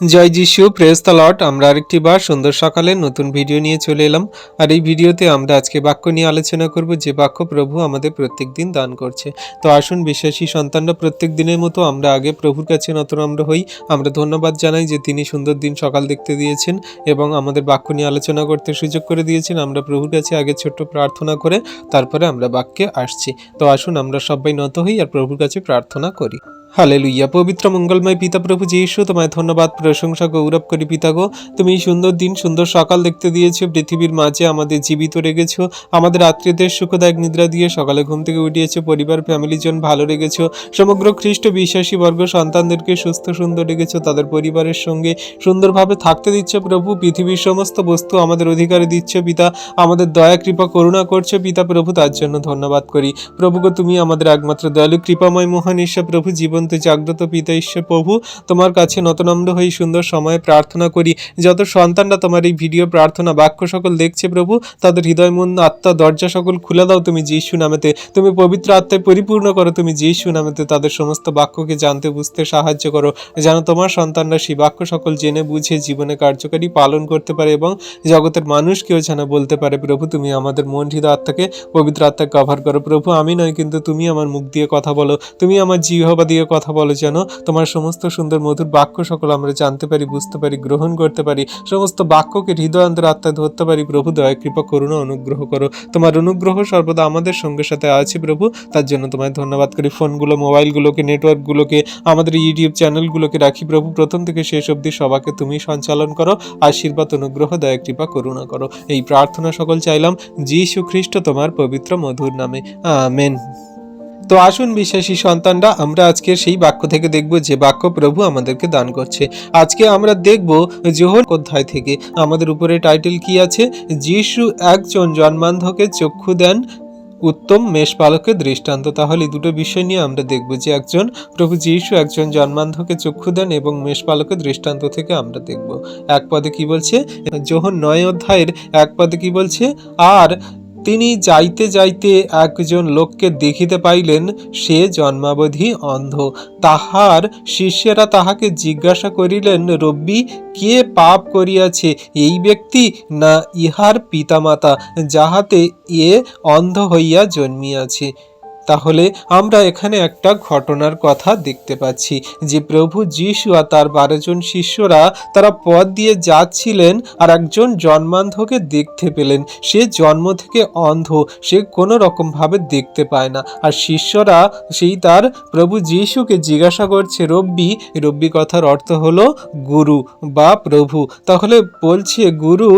জয় যিশু press the lot আমরা আরেকটি বার সুন্দর সকালে নতুন ভিডিও নিয়ে চলে এলাম। আর এই ভিডিওতে আমরা আজকে বাক্য নিয়ে আলোচনা করব, যে বাক্য প্রভু আমাদের প্রত্যেক দিন দান করছে। তো আসুন বিশ্বাসী সন্তানরা, প্রত্যেক দিনের মতো আমরা আগে প্রভুর কাছে নতনম্র হই। আমরা ধন্যবাদ জানাই যে তিনি সুন্দর দিন সকাল দেখতে দিয়েছেন এবং আমাদের বাক্য নিয়ে আলোচনা করতে সুযোগ করে দিয়েছেন। আমরা প্রভুর কাছে আগে ছোট্ট প্রার্থনা করে তারপরে আমরা বাক্যে আসছি। তো আসুন আমরা সবাই নত হই আর প্রভুর কাছে প্রার্থনা করি। হালেলুইয়া পবিত্র মঙ্গলময় পিতা প্রভু যীশু, তোমায় ধন্যবাদ, প্রশংসা, গৌরব করি পিতা গো। তুমি সুন্দর দিন, সুন্দর সকাল দেখতে দিয়েছ, পৃথিবীর মাঝে আমাদের জীবিত রেখেছো, আমাদের আত্মীয়দের সুখদায়ক নিদ্রা দিয়ে সকালে ঘুম থেকে উঠিয়েছো, পরিবার ফ্যামিলির জন ভালো রেখেছো, সমগ্র খ্রিস্ট বিশ্বাসী বর্গ সন্তানদেরকে সুস্থ, সুন্দর রেখেছো, তাদের পরিবারের সঙ্গে সুন্দরভাবে থাকতে দিচ্ছ প্রভু, পৃথিবীর সমস্ত বস্তু আমাদের অধিকারে দিচ্ছ পিতা, আমাদের দয়া, কৃপা, করুণা করছ পিতা প্রভু, তার জন্য ধন্যবাদ করি। প্রভুকে তুমি আমাদের একমাত্র দয়ালু, কৃপাময়, মহান ঈশ্বর প্রভু জীবন্ত জাগ্রত পিতা ঈশ্বর প্রভু, তোমার কাছে নতনম্র হয়ে সুন্দর সময়ে প্রার্থনা করি। যত সন্তানরা তোমার এই ভিডিও প্রার্থনা বাক্য সকল দেখছে প্রভু, তাদের হৃদয় মন আত্মা, দরজা সকল খুলে দাও তুমি যিশু নামেতে। তুমি পবিত্র আত্মায় পরিপূর্ণ করো তুমি যিশু নামেতে। তাদের সমস্ত বাক্যকে জানতে, বুঝতে সাহায্য করো, যেন তোমার সন্তানরা সেই বাক্য সকল জেনে, বুঝে, জীবনে কার্যকারী পালন করতে পারে এবং জগতের মানুষকেও যেন বলতে পারে, প্রভু, তুমি আমাদের মন, হৃদয়, আত্মাকে পবিত্র আত্মাকে কভার করো। প্রভু, আমি নয়, কিন্তু তুমি আমার মুখ দিয়ে কথা বলো। তুমি আমার জিহবা দিয়ে কথা বলো যেন তোমার সমস্ত সুন্দর মধুর বাক্য সকল আমরা জানতে পারি, বুঝতে পারি, গ্রহণ করতে পারি। সমস্ত বাক্যকে হৃদয় অন্তর আত্মায় ধরতে পারি। প্রভু, দয়া, কৃপা করুন অনুগ্রহ করো। তোমার অনুগ্রহ সর্বদা আমাদের সঙ্গে সাথে আছে প্রভু। তার জন্য তোমায় ধন্যবাদ করি। ফোনগুলো, মোবাইলগুলোকে, নেটওয়ার্কগুলোকে, আমাদের ইউটিউব চ্যানেলগুলোকে রাখি প্রভু। প্রথম থেকে শেষ অবধি সবাকে তুমি সঞ্চালন করো। আশীর্বাদ, অনুগ্রহ, দয়া, কৃপা, করুণা করো। এই প্রার্থনা সকল চাইলাম যীশু খ্রিস্ট তোমার পবিত্র মধুর নামে। আমেন। তো আসুন বিশ্বাসী সন্তানরা, আমরা আজকে সেই বাক্য থেকে দেখব যে বাক্য প্রভু আমাদেরকে দান করছে। আজকে আমরা দেখব জোহর অধ্যায় থেকে। আমাদের উপরে টাইটেল কি আছে? যিশু একজন জন্মান্ধকে চক্ষু দেন, উত্তম মেষপালকের দৃষ্টান্ত। তাহলে দুটো বিষয় নিয়ে আমরা দেখব যে একজন প্রভু যিশু, একজন জন্মান্ধকে চক্ষু দেন এবং মেষপালকের দৃষ্টান্ত থেকে আমরা দেখব। এক পদে কি বলছে? যোহন নয় অধ্যায়ের এক পদে কি বলছে? আর তিনি যাইতে যাইতে একজন লোককে দেখিতে পাইলেন, সে জন্মাবধি অন্ধ। তাহার শিষ্যেরা তাহাকে জিজ্ঞাসা করিলেন, রব্বি, কে পাপ করিয়াছে, এই ব্যক্তি না ইহার পিতামাতা, যাহাতে এ অন্ধ হইয়া জন্মিয়াছে? তাহলে আমরা এখানে একটা ঘটনার কথা দেখতে পাচ্ছি যে প্রভু যিশু আর তার বারো জন শিষ্যরা তারা পথ দিয়ে যাচ্ছিলেন আর একজন জন্মান্ধকে দেখতে পেলেন। সে জন্ম থেকে অন্ধ, সে কোনো রকমভাবে দেখতে পায় না। আর শিষ্যরা সেই তার প্রভু যিশুকে জিজ্ঞাসা করছে, রব্বি রব্বি কথার অর্থ হলো গুরু বা প্রভু। তাহলে বলছে, গুরু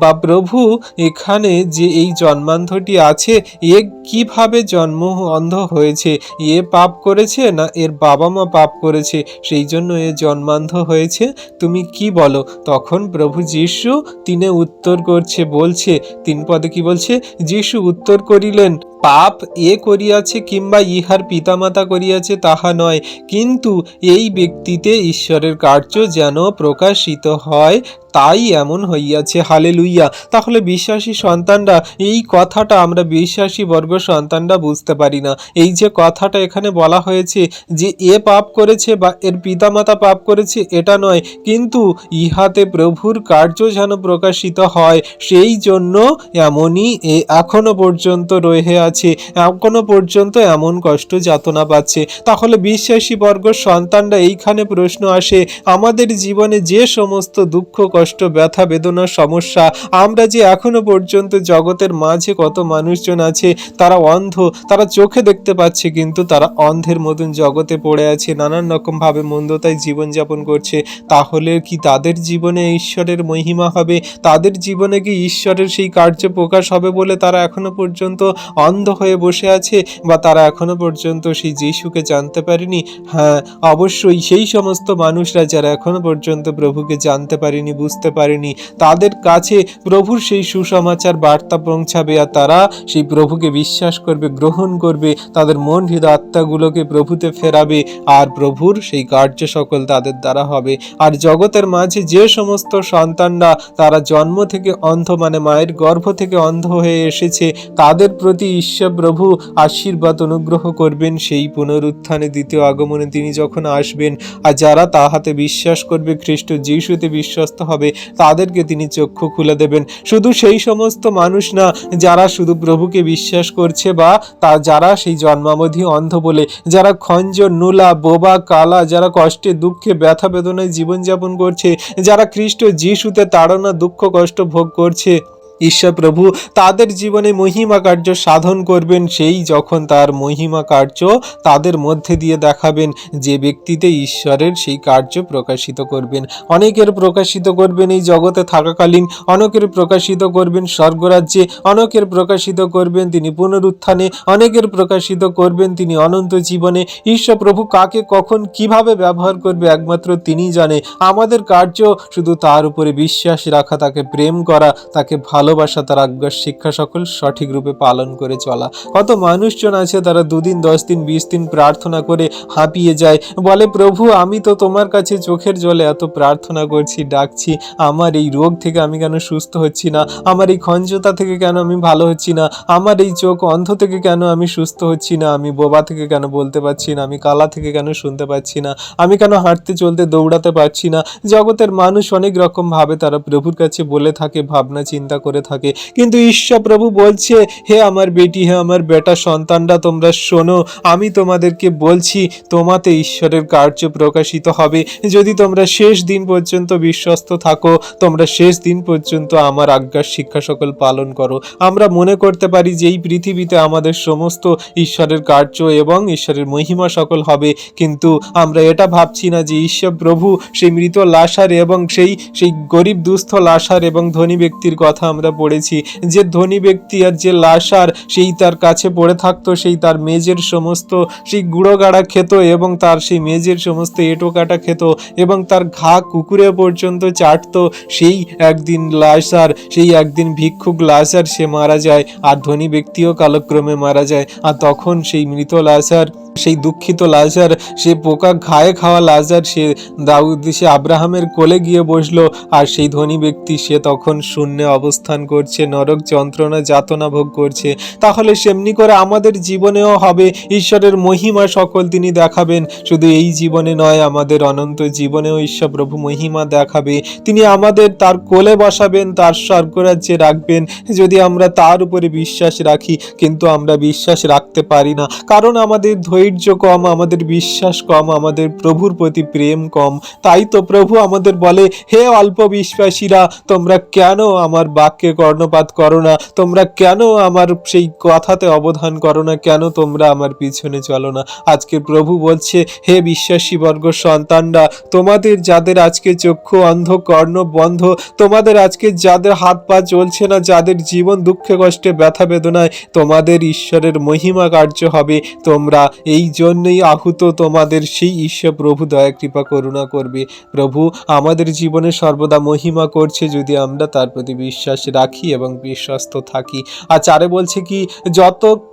বা প্রভু, এখানে যে এই জন্মান্ধটি আছে, এ কীভাবে জন্ম অন্ধ হয়েছে। এ পাপ করেছে না এর বাবা মা পাপ করেছে? সেই জন্য এ জন্মান্ধ হয়েছে? তুমি কি বলো? তখন প্রভু যীশু তিনে উত্তর করছে, বলছে, তিন পদে কি বলছে? যীশু উত্তর করিলেন পাপ এ করিয়াছে কিংবা ইহার পিতামাতা করিয়াছে তাহা নয়। কিন্তু এই ব্যক্তিতে ঈশ্বরের কার্য যেন প্রকাশিত হয়, তাই এমন হইয়াছে। হালে লুইয়া তাহলে বিশ্বাসী সন্তানরা, এই কথাটা আমরা বিশ্বাসী বর্গ সন্তানরা বুঝতে পারি না। এই যে কথাটা এখানে বলা হয়েছে যে, এ পাপ করেছে বা এর পিতামাতা পাপ করেছে, এটা নয়। কিন্তু ইহাতে প্রভুর কার্য যেন প্রকাশিত হয়, সেই জন্য এমনই এ এখনও পর্যন্ত রয়ে আছে। এখনও পর্যন্ত এমন কষ্ট যাতনা পাচ্ছে। তাহলে বিশ্বাসী বর্গ সন্তানরা এইখানে প্রশ্ন আসে, আমাদের জীবনে যে সমস্ত দুঃখ, কষ্ট, ব্যথা, বেদনা, সমস্যা, আমরা যে এখনও পর্যন্ত জগতের মাঝে কত মানুষজন আছে, তারা অন্ধ, তারা চোখে দেখতে পাচ্ছে, কিন্তু তারা অন্ধের মতন জগতে পড়ে আছে, নানান রকমভাবে মন্দতায় জীবনযাপন করছে। তাহলে কি তাদের জীবনে ঈশ্বরের মহিমা হবে? তাদের জীবনে কি ঈশ্বরের সেই কার্য প্রকাশ হবে বলে তারা এখনও পর্যন্ত অন্ধ হয়ে বসে আছে বা তারা এখনও পর্যন্ত সেই যিশুকে জানতে পারেনি। হ্যাঁ অবশ্যই সেই সমস্ত মানুষরা যারা এখনও পর্যন্ত প্রভুকে জানতে পারেনি, বুঝতে পারেনি, তাদের কাছে প্রভুর সেই সুসমাচার বার্তা পৌঁছাবে আর তারা সেই প্রভুকে বিশ্বাস করবে, গ্রহণ করবে, তাদের মন হৃদয় আত্মাগুলোকে প্রভুতে ফেরাবে আর প্রভুর সেই কার্য সকল তাদের দ্বারা হবে। আর জগতের মাঝে যে সমস্ত সন্তানরা তারা জন্ম থেকে অন্ধ মানে মায়ের গর্ভ থেকে অন্ধ হয়ে এসেছে, তাদের প্রতি ঈশ্বর প্রভু আশীর্বাদ অনুগ্রহ করবেন। সেই পুনরুত্থানে দ্বিতীয় আগমনে তিনি যখন আসবেন, আর যারা তাহাতে বিশ্বাস করবে, খ্রিস্ট যিশুতে বিশ্বস্ত হবে, তাদেরকে তিনি চক্ষু খুলে দেবেন। শুধু সেই সমস্ত মানুষ না, যারা শুধু প্রভুকে বিশ্বাস করছে বা তা যারা সেই জন্মাবধি অন্ধ বলে, যারা খঞ্জ, নুলা, বোবা, কালা, যারা কষ্টে, দুঃখে, ব্যথা বেদনায় জীবনযাপন করছে, যারা খ্রিস্ট যিশুতে তাড়না, দুঃখ, কষ্ট ভোগ করছে ঈশ্বর প্রভু, তাদের জীবনে মহিমা কার্য সাধন করবেন। সেই যখন তার মহিমা কার্য তাদের মধ্যে দিয়ে দেখাবেন, যে ব্যক্তিতে ঈশ্বরের সেই কার্য প্রকাশিত করবেন। অনেকের প্রকাশিত করবেন এই জগতে থাকাকালীন, অনেকের প্রকাশিত করবেন স্বর্গরাজ্যে, অনেকের প্রকাশিত করবেন তিনি পুনরুত্থানে, অনেকের প্রকাশিত করবেন তিনি অনন্ত জীবনে। ঈশ্বর প্রভু কাকে, কখন, কীভাবে ব্যবহার করবে একমাত্র তিনি জানে। আমাদের কার্য শুধু তার উপরে বিশ্বাস রাখা, তাকে প্রেম করা, তাকে ভালোবাসা, তার আজ্ঞার শিক্ষা সকল সঠিক রূপে পালন করে চলা। কত মানুষজন আছে তারা দুদিন, দশ দিন, বিশ দিন প্রার্থনা করে হাঁপিয়ে যায়। বলে, প্রভু, আমি তো তোমার কাছে চোখের জলে এত প্রার্থনা করছি, ডাকছি। আমার এই রোগ থেকে আমি কেন সুস্থ হচ্ছি না? আমার এই খঞ্জতা থেকে কেন আমি ভালো হচ্ছি না? আমার এই চোখ অন্ধ থেকে কেন আমি সুস্থ হচ্ছি না? আমি বোবা থেকে কেন বলতে পারছি না? আমি কালা থেকে কেন শুনতে পাচ্ছি না? আমি কেন হাঁটতে চলতে দৌড়াতে পারছি না? জগতের মানুষ অনেক রকম ভাবে তারা প্রভুর কাছে বলে থাকে, ভাবনা, চিন্তা করে থাকে। কিন্তু ঈশ্বর প্রভু বলছে, হে আমার বেটি, হে আমার বেটা, সন্তানরা, তোমরা শোনো, আমি তোমাদেরকে বলছি, তোমাতে ঈশ্বরের কার্য প্রকাশিত হবে। যদি তোমরা শেষ দিন পর্যন্ত বিশ্বস্ত থাকো, তোমরা শেষ দিন পর্যন্ত আমার আজ্ঞার শিক্ষা সকল পালন করো। আমরা মনে করতে পারি যে এই পৃথিবীতে আমাদের সমস্ত ঈশ্বরের কার্য এবং ঈশ্বরের মহিমা সকল হবে। কিন্তু আমরা এটা ভাবছি না যে ঈশ্বর প্রভু সেই মৃত লাশার এবং সেই সেই গরিব দুস্থ লাশার এবং ধনী ব্যক্তির কথা আমরা পড়েছি। যে ধনী ব্যক্তি আর যে লাশার, সেই তার কাছে পড়ে থাকতো, সেই তার মেজের সমস্ত, সেই গুঁড়ো গাড়া খেত এবং তার সেই মেজের সমস্ত এঁটো কাটা খেত এবং তার ঘা কুকুরে পর্যন্ত চাটতো। সেই একদিন লাশার, সেই একদিন ভিক্ষুক লাশার সে মারা যায়, আর ধনী ব্যক্তিও কালক্রমে মারা যায়। আর তখন সেই মৃত লাশার সেই দুঃখিত লাজার, সে পোকা ঘায়ে খাওয়া লাজার, সে দাউদ, সে আব্রাহামের কোলে গিয়ে বসল, আর সেই ধনী ব্যক্তি সে তখন শূন্যে অবস্থান করছে, নরক যন্ত্রণা যাতনা ভোগ করছে। তাহলে সেমনি করে আমাদের জীবনেও হবে, ঈশ্বরের মহিমা সকল তিনি দেখাবেন। শুধু এই জীবনে নয়, আমাদের অনন্ত জীবনেও ঈশ্বর প্রভু মহিমা দেখাবে। তিনি আমাদের তার কোলে বসাবেন, তার স্বর্গরাজ্যে রাখবেন। যদি আমরা তার উপরে বিশ্বাস রাখি, কিন্তু আমরা বিশ্বাস রাখতে পারি না। কারণ আমাদের ধৈর্য কম, আমাদের বিশ্বাস কম, আমাদের প্রভুর প্রতি প্রেম কম। তাই তো প্রভু আমাদের বলে, হে অল্প বিশ্বাসীরা, তোমরা কেন আমার বাক্যে কর্ণপাত করো না? তোমরা কেন আমার সেই কথাতে অবধান করো না? কেন তোমরা আমার পিছনে চলো না? আজকে প্রভু বলছে, হে বিশ্বাসী বর্গ সন্তানরা, তোমাদের যাদের আজকে চক্ষু অন্ধ, কর্ণ বন্ধ, তোমাদের আজকে যাদের হাত পা চলছে না, যাদের জীবন দুঃখে কষ্টে, ব্যথা বেদনায়, তোমাদের ঈশ্বরের মহিমা কার্য হবে। তোমরা এই জন্যই আহুত তোমাদের সেই ঈশ্বর প্রভু, দয়া, কৃপা, করুণা করবে। প্রভু, আমাদের জীবনে সর্বদা মহিমা করছে যদি আমরা তার প্রতি বিশ্বাস রাখি এবং বিশ্বস্ত থাকি। আর চারে বলছে কি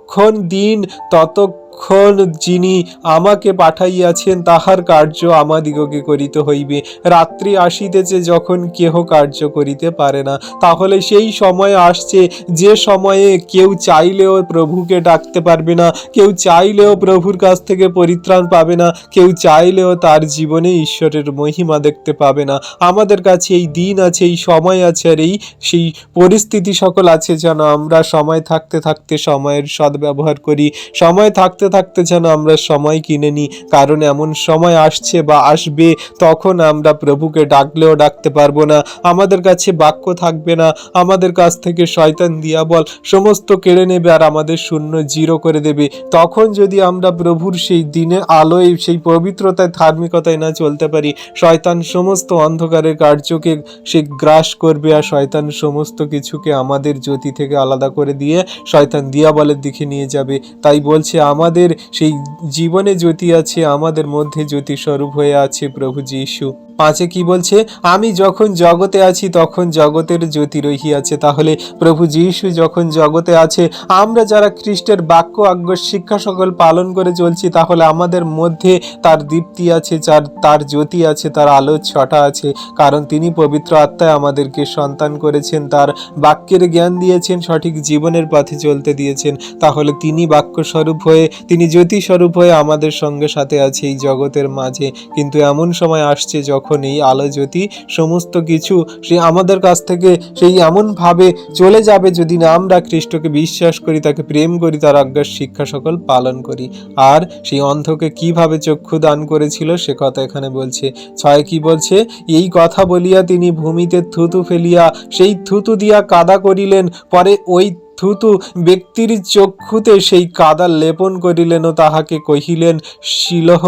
যতক্ষণ দিন, ততক্ষণ যিনি আমাকে পাঠাইয়াছেন, তাহার কার্য আমাদিগকে করিতে হইবে। রাত্রি আসিতেছে যখন কেহ কার্য করিতে পারে না। তাহলে সেই সময় আসছে, যে সময়ে কেউ চাইলেও প্রভুকে ডাকতে পারবে না, কেউ চাইলেও প্রভুর কাছ থেকে পরিত্রাণ পাবে না, কেউ চাইলেও তার জীবনে ঈশ্বরের মহিমা দেখতে পাবে না। আমাদের কাছে এই দিন আছে, এই সময় আছে, আর এই সেই পরিস্থিতি সকল আছে যেন আমরা সময় থাকতে থাকতে সময়ের সদ্ব্যবহার করি। সময় থাকতে থাকতে যেন আমরা সময় কিনে নিই। কারণ এমন সময় আসছে বা আসবে, তখন আমরা প্রভুকে ডাকলেও ডাকতে পারব না। আমাদের কাছে বাক্য থাকবে না। আমাদের কাছ থেকে শয়তান দিয়া বল, সমস্ত কেড়ে নেবে আর আমাদের শূন্য জিরো করে দেবে। তখন যদি আমরা প্রভুর সেই দিনে আলোয়, সেই পবিত্রতায়, ধার্মিকতায় না চলতে পারি, শয়তান সমস্ত অন্ধকারের কার্যকে সে গ্রাস করবে আর শয়তান সমস্ত কিছুকে আমাদের জ্যোতি থেকে আলাদা করে দিয়ে, শয়তান দিয়া বলের দিকে নিয়ে যাবে। তাই বলছে, আমাদের সেই জীবনে জ্যোতি আছে, আমাদের মধ্যে জ্যোতি স্বরূপ হয়ে আছে প্রভু যীশু। পাঁচে কি বলছে? আমি যখন জগতে আছি, তখন জগতের জ্যোতি রহিয়াছে। তাহলে প্রভু যীশু যখন জগতে আছে, আমরা যারা খ্রিস্টের বাক্য, আজ্ঞ, শিক্ষা সকল পালন করে চলছি, তাহলে আমাদের মধ্যে তার দীপ্তি আছে, যার, তার জ্যোতি আছে, তার আলোর ছটা আছে। কারণ তিনি পবিত্র আত্মায় আমাদেরকে সন্তান করেছেন, তার বাক্যের জ্ঞান দিয়েছেন, সঠিক জীবনের পথে চলতে দিয়েছেন। তাহলে তিনি বাক্য স্বরূপ হয়ে, তিনি জ্যোতিস্বরূপ হয়ে আমাদের সঙ্গে সাথে আছে এই জগতের মাঝে। কিন্তু এমন সময় আসছে যখন এই আলো জ্যোতি সমস্ত কিছু সে আমাদের কাছ থেকে সেই এমনভাবে চলে যাবে যদি না আমরা খ্রিস্টকে বিশ্বাস করি, তাকে প্রেম করি, তার আজ্ঞার শিক্ষা সকল পালন করি। আর সেই অন্ধকে কীভাবে চক্ষু দান করেছিল সে কথা এখানে বলছে। ছয় কি বলছে? এই কথা বলিয়া তিনি ভূমিতে থুতু ফেলিয়া সেই থুতু দিয়া কাদা করিলেন। পরে ওই থুতু ব্যক্তির চক্ষুতে সেই কাদা লেপন করিলেন ও তাহাকে কহিলেন, শিলহ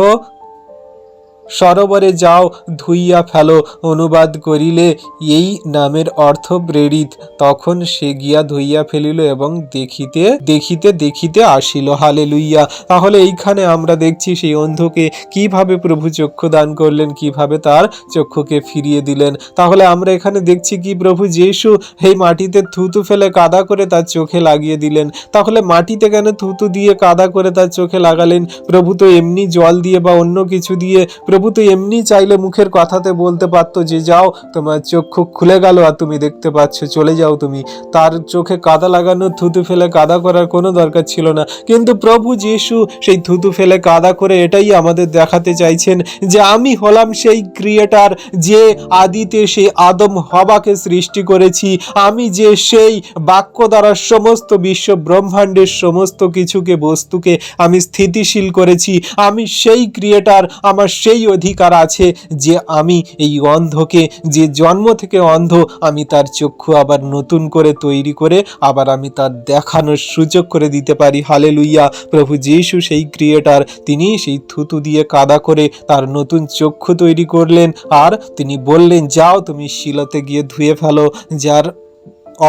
সরোবরে যাও, ধুইয়া ফেলো। অনুবাদ করিলে এই নামের অর্থ প্রেরিত। তখন সে গিয়া ধুইয়া ফেলিল এবং দেখিতে দেখিতে দেখিতে আসিল। হালে লুইয়া তাহলে এইখানে আমরা দেখছি সেই অন্ধকে কীভাবে প্রভু চক্ষু দান করলেন, কীভাবে তার চক্ষুকে ফিরিয়ে দিলেন। তাহলে আমরা এখানে দেখছি কি প্রভু যিশু এই মাটিতে থুতু ফেলে কাদা করে তার চোখে লাগিয়ে দিলেন। তাহলে মাটিতে কেন থুতু দিয়ে কাদা করে তার চোখে লাগালেন? প্রভু তো এমনি জল দিয়ে বা অন্য কিছু দিয়ে তো এমনি চাইলে মুখের কথাতে বলতে পারতো যে, যাও, তোমার চক্ষু খুলে গেল আর তুমি দেখতে পাচ্ছ, চলে যাও তুমি। তার চোখে কাদা লাগানো, থুতু ফেলে কাদা করার কোনো দরকার ছিল না। কিন্তু প্রভু যিশু সেই থুতু ফেলে কাদা করে এটাই আমাদের দেখাতে চাইছেন যে, আমি হলাম সেই ক্রিয়েটার যে আদিতে সেই আদম হবাকে সৃষ্টি করেছি। আমি যে সেই বাক্য দ্বারা সমস্ত বিশ্ব ব্রহ্মাণ্ডের সমস্ত কিছুকে, বস্তুকে আমি স্থিতিশীল করেছি। আমি সেই ক্রিয়েটার, আমার সেই অধিকার আছে যে আমি এই অন্ধকে, যে জন্ম থেকে অন্ধ, আমি তার চক্ষু আবার নতুন করে তৈরি করে আবার আমি তার দেখানোর সুযোগ করে দিতে পারি। হালে লুইয়া প্রভু যিশু সেই ক্রিয়েটার, তিনি সেই থুতু দিয়ে কাদা করে তার নতুন চক্ষু তৈরি করলেন। আর তিনি বললেন, যাও তুমি শিলতে গিয়ে ধুয়ে ফেলো। যার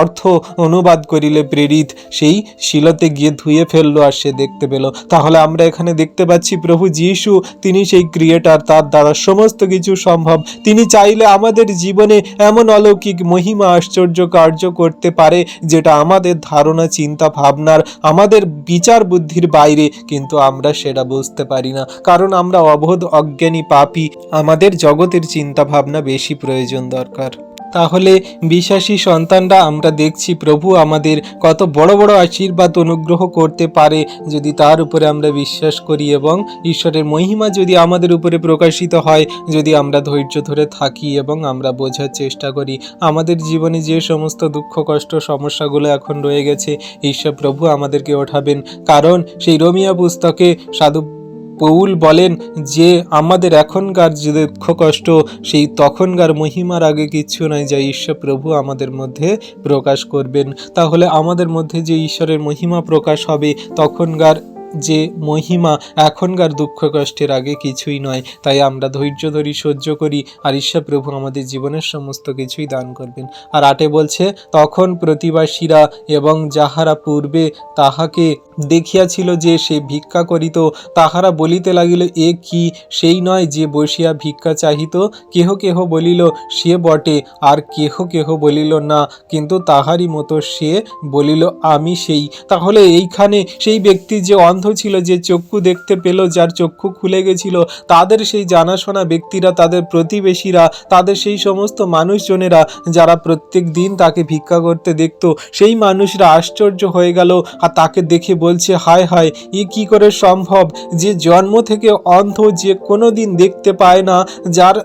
অর্থ অনুবাদ করিলে প্রেরিত। সেই শিলতে গিয়ে ধুয়ে ফেলল আর সে দেখতে পেল। তাহলে আমরা এখানে দেখতে পাচ্ছি প্রভু যিশু, তিনি সেই ক্রিয়েটার, তার দ্বারা সমস্ত কিছু সম্ভব। তিনি চাইলে আমাদের জীবনে এমন অলৌকিক মহিমা, আশ্চর্য কার্য করতে পারে, যেটা আমাদের ধারণা, চিন্তা, ভাবনার, আমাদের বিচার বুদ্ধির বাইরে। কিন্তু আমরা সেটা বুঝতে পারি না, কারণ আমরা অবোধ অজ্ঞানী পাপী। আমাদের জগতের চিন্তা ভাবনা বেশি প্রয়োজন দরকার। তাহলে বিশ্বাসী সন্তানরা আমরা দেখছি প্রভু আমাদের কত বড় বড় আশীর্বাদ অনুগ্রহ করতে পারে যদি তার উপরে আমরা বিশ্বাস করি এবং ঈশ্বরের মহিমা যদি আমাদের উপরে প্রকাশিত হয়, যদি আমরা ধৈর্য ধরে থাকি এবং আমরা বোঝার চেষ্টা করি। আমাদের জীবনে যে সমস্ত দুঃখ, কষ্ট, সমস্যাগুলো এখন রয়ে গেছে ঈশ্বর প্রভু আমাদেরকে ওঠাবেন। কারণ সেই রোমিয়া পুস্তকে সাধু পৌল বলেন যে, আমাদের এখনকার যে দুঃখ কষ্ট, সেই তখনকার মহিমার আগে কিচ্ছু নাই যা ঈশ্বর প্রভু আমাদের মধ্যে প্রকাশ করবেন। তাহলে আমাদের মধ্যে যে ঈশ্বরের মহিমা প্রকাশ হবে, তখনকার যে মহিমা, এখনকার দুঃখ কষ্টের আগে কিছুই নয়। তাই আমরা ধৈর্য ধরি, সহ্য করি, আর ঈশ্বর প্রভু আমাদের জীবনের সমস্ত কিছুই দান করবেন। আর আটে বলছে, তখন প্রতিবাসীরা এবং যাহারা পূর্বে তাহাকে দেখিয়াছিল যে সে ভিক্ষা করিত, তাহারা বলিতে লাগিল, এ কি? সেই নয় যে বসিয়া ভিক্ষা চাহিত? কেহ কেহ বলিল, সে বটে। আর কেহ কেহ বলিল, না। কিন্তু তাহারই মতো সে বলিল, আমি সেই। তাহলে এইখানে সেই ব্যক্তি যে অন্ধ ছিল, যে চক্ষু দেখতে পেল, যার চক্ষু খুলে গেছিল, তাদের সেই জানাশোনা ব্যক্তিরা, তাদের প্রতিবেশীরা, তাদের সেই সমস্ত মানুষজনেরা, যারা প্রত্যেক দিন তাকে ভিক্ষা করতে দেখত, সেই মানুষরা আশ্চর্য হয়ে গেল, আর তাকে দেখে বলছে, হায় হায়, এ কি করে সম্ভব? যে জন্ম থেকে অন্ধ যে কোনো দিন দেখতে পায় না, যার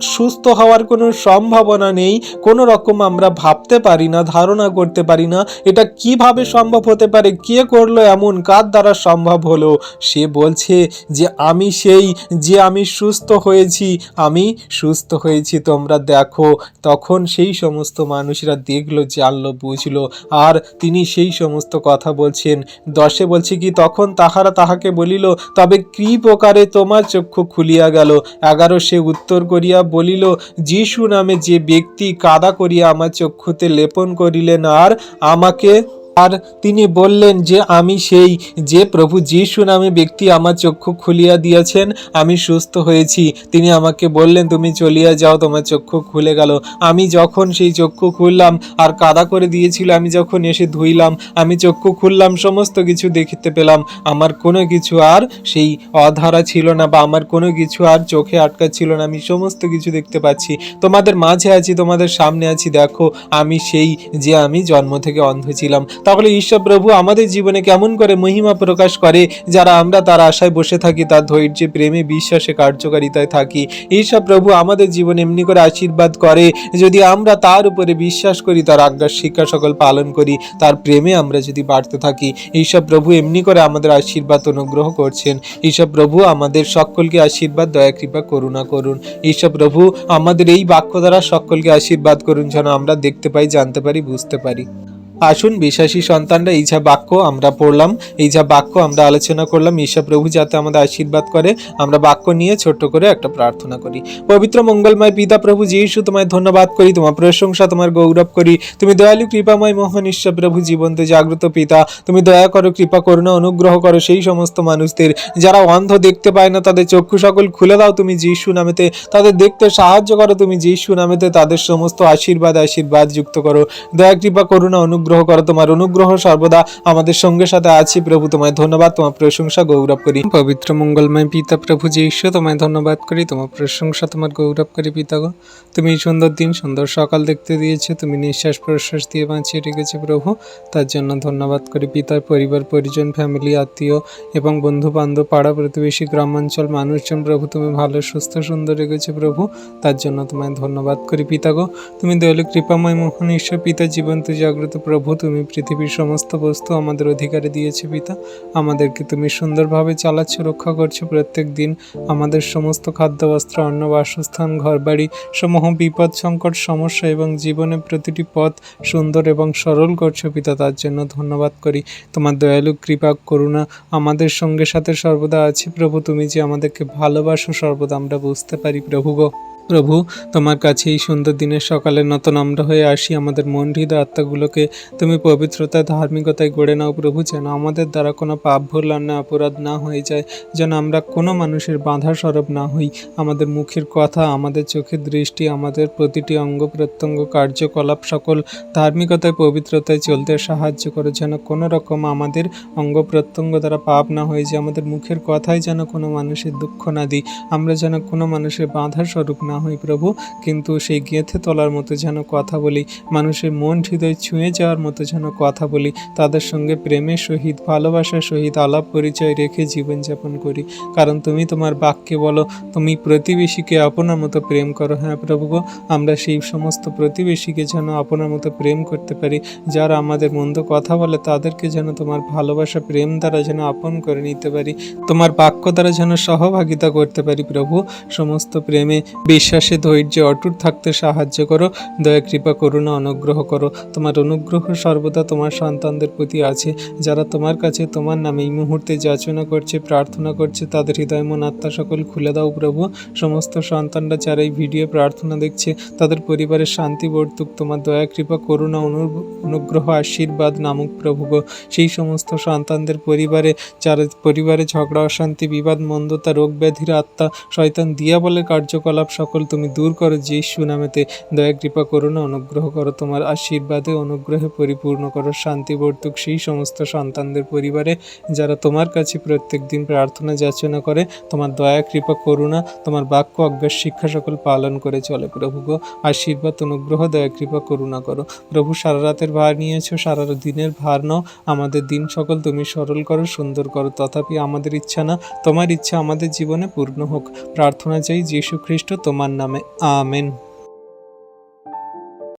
সুস্থ হওয়ার কোনো সম্ভাবনা নেই, কোনো রকম আমরা ভাবতে পারি না, ধারণা করতে পারি না, এটা কীভাবে সম্ভব হতে পারে, কে করল এমন, কার দ্বারা সম্ভব হলো? সে বলছে যে, আমি সেই যে আমি সুস্থ হয়েছি, আমি সুস্থ হয়েছি, তোমরা দেখো। তখন সেই সমস্ত মানুষরা দেখল, জানলো, বুঝলো, আর তিনি সেই সমস্ত কথা বলছেন। দশে বলছে কি, তখন তাহারা তাহাকে বলিল, তবে কি প্রকারে তোমার চক্ষু খুলিয়া গেল? এগারো সে উত্তর করিয়া বলিল যিশু নামে যে ব্যক্তি কাদা করিয়া আমার চক্ষুতে লেপন করিলেন আর আমাকে আর তিনি বললেন যে, আমি সেই যে প্রভু যিশু নামে ব্যক্তি আমার চক্ষু খুলিয়া দিয়েছেন, আমি সুস্থ হয়েছি। তিনি আমাকে বললেন, তুমি চলিয়া যাও, তোমার চক্ষু খুলে গেল। আমি যখন সেই চক্ষু খুললাম আর কাদা করে দিয়েছিল, আমি যখন এসে ধুইলাম, আমি চক্ষু খুললাম, সমস্ত কিছু দেখতে পেলাম। আমার কোনো কিছু আর সেই অধারা ছিল না বা আমার কোনো কিছু আর চোখে আটকা ছিল না। আমি সমস্ত কিছু দেখতে পাচ্ছি। তোমাদের মাঝে আছি, তোমাদের সামনে আছি। দেখো, আমি সেই যে আমি জন্ম থেকে অন্ধ ছিলাম। তাহলে ঈশ্বর প্রভু আমাদের জীবনে কেমন করে মহিমা প্রকাশ করে, যারা আমরা তার আশায় বসে থাকি, তার ধৈর্যে, প্রেমে, বিশ্বাসে, কার্যকারিতায় থাকি? ঈশ্বর প্রভু আমাদের জীবনে এমনি করে আশীর্বাদ করে, যদি আমরা তার উপরে বিশ্বাস করি, তার আজ্ঞার শিক্ষা সকল পালন করি, তার প্রেমে আমরা যদি বাড়তে থাকি, ঈশ্বর প্রভু এমনি করে আমাদের আশীর্বাদ অনুগ্রহ করছেন। ঈশ্বর প্রভু আমাদের সকলকে আশীর্বাদ, দয়া, কৃপা, করুণা করুন। ঈশ্বর প্রভু আমাদের এই বাক্য দ্বারা সকলকে আশীর্বাদ করুন, যেন আমরা দেখতে পাই, জানতে পারি, বুঝতে পারি। আসুন বিশ্বাসী সন্তানরা, এই যা বাক্য আমরা পড়লাম, এই যা বাক্য আমরা আলোচনা করলাম, ঈশা প্রভু যাতে আমাদের আশীর্বাদ করে, আমরা বাক্য নিয়ে ছোট্ট করে একটা প্রার্থনা করি। পবিত্র মঙ্গলময় পিতা প্রভু যিশু, তোমায় ধন্যবাদ করি, তোমার প্রশংসা, তোমার গৌরব করি। তুমি দয়ালু, কৃপাময়, মহান ঈশ্বর প্রভু, জীবন্ত, জাগ্রত পিতা। তুমি দয়া করো, কৃপা করুণা, অনুগ্রহ করো সেই সমস্ত মানুষদের। যারা অন্ধ দেখতে পায় না, তাদের চক্ষু সকল খুলে দাও তুমি যিশু নামেতে। তাদের দেখতে সাহায্য করো তুমি যিশু নামেতে। তাদের সমস্ত আশীর্বাদ আশীর্বাদ যুক্ত করো। দয়া, কৃপা, করুণা, অনুগ্রহ করো, তোমার অনুগ্রহ সর্বদা আমাদের সঙ্গে সাথে আছি। প্রভু, তোমায় ধন্যবাদ, তোমার প্রশংসা গৌরব করি। পবিত্র মঙ্গলময় পিতা প্রভু যে ঈশ্বর তোমায় ধন্যবাদ করি, তোমার প্রশংসা, তোমার গৌরব করি পিতা গো। তুমি সুন্দর দিন, সুন্দর সকাল দেখতে দিয়েছ, তুমি নিঃশ্বাস প্রশ্বাস দিয়ে বাঁচিয়ে রেখেছো প্রভু। তার জন্য ধন্যবাদ করি পিতার পরিবার, পরিজন ফ্যামিলি আত্মীয় এবং বন্ধু বান্ধব পাড়া প্রতিবেশী, গ্রামাঞ্চল মানুষজন। প্রভু, তুমি ভালো, সুস্থ, সুন্দর রেখেছো প্রভু। তার জন্য তোমায় ধন্যবাদ করি পিতা গো। তুমি দয়ালু, কৃপাময়, মোহন ঈশ্বর, পিতা জীবন্ত, জাগ্রত প্রভু, তুমি পৃথিবীর সমস্ত বস্তু আমাদের অধিকারে দিয়েছে পিতা। আমাদেরকে তুমি সুন্দরভাবে চালাচ্ছ, রক্ষা করছ। প্রত্যেক দিন আমাদের সমস্ত খাদ্য, বস্ত্র, অন্ন, বাসস্থান, ঘরবাড়ি সমূহ বিপদ, সংকট, সমস্যা এবং জীবনের প্রতিটি পথ সুন্দর এবং সরল করছ পিতা। তার জন্য ধন্যবাদ করি। তোমার দয়ালু, কৃপা, করুণা আমাদের সঙ্গে সাথে সর্বদা আছে প্রভু। তুমি যে আমাদেরকে ভালোবাসো সর্বদা আমরা বুঝতে পারি প্রভু গো। প্রভু, তোমার কাছে এই সুন্দর দিনের সকালে নতুন আমরা হয়ে আসি। আমাদের মন হৃদয় আত্মাগুলোকে তুমি পবিত্রতায় ধার্মিকতায় গড়ে নাও প্রভু, যেন আমাদের দ্বারা কোনো পাপ ভুল অন্যায় অপরাধ না হয়ে যায়, যেন আমরা কোনো মানুষের বাধা স্বরূপ না হই। আমাদের মুখের কথা, আমাদের চোখের দৃষ্টি, আমাদের প্রতিটি অঙ্গ প্রত্যঙ্গ, কার্যকলাপ সকল ধার্মিকতায়, পবিত্রতায় চলতে সাহায্য করো, যেন কোনো রকম আমাদের অঙ্গ প্রত্যঙ্গ দ্বারা পাপ না হয়ে যায়। আমাদের মুখের কথায় যেন কোনো মানুষের দুঃখ না দিই, আমরা যেন কোনো মানুষের বাধা স্বরূপ না হই প্রভু, কিন্তু সেই গেঁথে তোলার মতো যেন কথা বলি, মানুষের মন হৃদয় ছুঁয়ে যাওয়ার মতো যেন কথা বলি, তাদের সঙ্গে প্রেমের সহিত, ভালোবাসার সহিত আলাপ পরিচয় রেখে জীবনযাপন করি। কারণ তুমি তোমার বাক্যে বলো, তুমি প্রতিবেশীকে আপনার মতো প্রেম করো। হ্যাঁ প্রভু আমরা সেই সমস্ত প্রতিবেশীকে যেন আপনার মতো প্রেম করতে পারি, যারা আমাদের মন্দ কথা বলে, তাদেরকে যেন তোমার ভালোবাসা, প্রেম দ্বারা যেন আপন করে নিতে পারি, তোমার বাক্য দ্বারা যেন সহভাগিতা করতে পারি প্রভু। সমস্ত প্রেমে বিশ্বাসে, ধৈর্যে, অটুট থাকতে সাহায্য করো। দয়া, কৃপা, করুণা, অনুগ্রহ করো। তোমার অনুগ্রহ সর্বদা তোমার সন্তানদের প্রতি আছে। যারা তোমার কাছে তোমার নামে এই মুহূর্তে যাচনা করছে, প্রার্থনা করছে, তাদের হৃদয়, মন, আত্মা সকল খুলে দাও প্রভু। সমস্ত সন্তানরা যারা এই ভিডিও প্রার্থনা দেখছে, তাদের পরিবারের শান্তি বর্তুক। তোমার দয়া, কৃপা, করুণা, অনু- অনুগ্রহ, আশীর্বাদ নামক প্রভু গো। সেই সমস্ত সন্তানদের পরিবারে, যারা পরিবারে ঝগড়া, অশান্তি, বিবাদ, মন্দতা, রোগ ব্যাধির আত্মা, শয়তান, দিয়া বলে কার্যকলাপ সকল তুমি দূর করো, যিশু নামেতে দয়া, কৃপা করো করুণা, অনুগ্রহ করো, তোমার আশীর্বাদে অনুগ্রহে পরিপূর্ণ করো, শান্তি, বর্তুক সেই সমস্ত সন্তানদের পরিবারে যারা তোমার কাছে প্রত্যেক দিন প্রার্থনা, যাচনা করে, তোমার দয়া, কৃপা, করুণা, তোমার বাক্য অজ্ঞার শিক্ষা সকল পালন করে চলে। প্রভু গো, আশীর্বাদ, অনুগ্রহ, দয়া, কৃপা, করুণা করো। প্রভু, সারা রাতের ভার নিয়েছো, সারা দিনের ভার নাও। আমাদের দিন সকল তুমি সরল করো, সুন্দর করো। তথাপি আমাদের ইচ্ছা না, তোমার ইচ্ছা আমাদের জীবনে পূর্ণ হোক। প্রার্থনা চাই, যীশু খ্রিস্ট, তোমার নামে আমেন